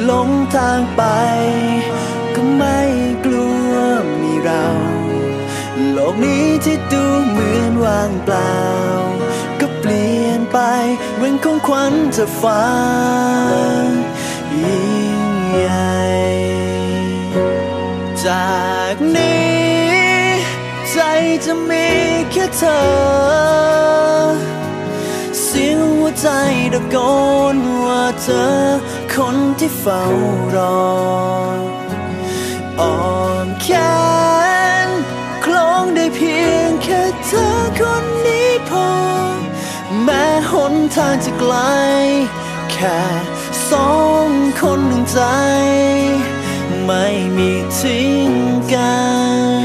หลงทางไป ก็ไม่กลัวมีเรา โลกนี้ที่ดูเหมือนว่างเปล่า ก็เปลี่ยนไปเหมือนของขวัญจะฟ้ายิ่งใหญ่จากนี้ ใจจะมีแค่เธอ ใจตะโกนว่าเธอคนที่เฝ้ารออ่อนแขนคล้องได้เพียงแค่เธอคนนี้พอ แม้หนทางจะไกล แค่สองคนหนึ่งใจ ไม่มีทิ้งกัน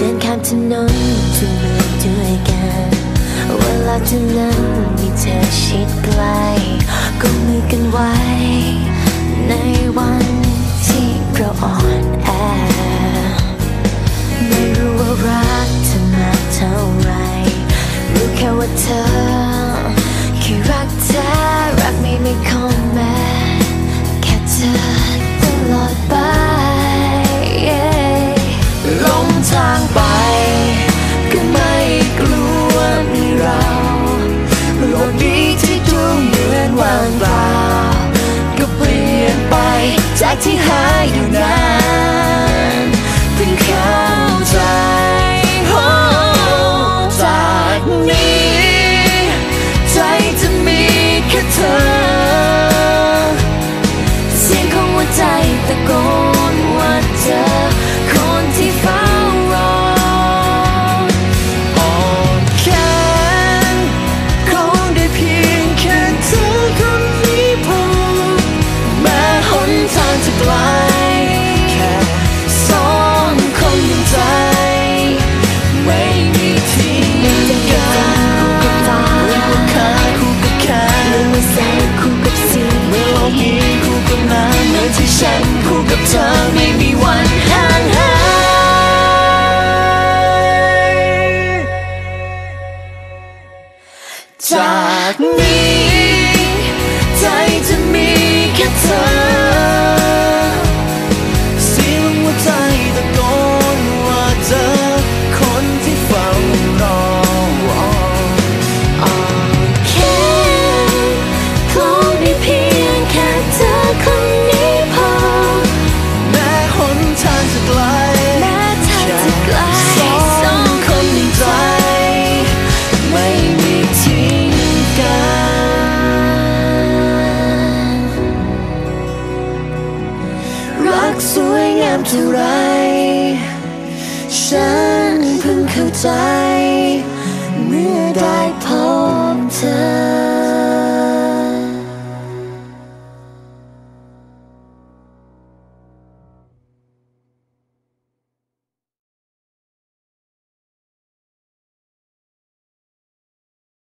ดินข้ามถนนทุกเมืองด้วยกันเวลาเท่านั้นมีเธอชิดใกล้ก็มือกันไว้ ในวันที่เราอ่อนแอไม่รู้ว่ารักเธอมากเท่าไรรู้แค่ว่าเธอ กที่หายอยู่นาน แสงคู่กับสีเมื่อโลกนี้คู่กับน้ำเหมือนที่ฉันคู่กับเธอไม่มีวันห่างหายจากนี้ สวยงามเท่าไร ฉันเพิ่งเข้าใจ เมื่อใด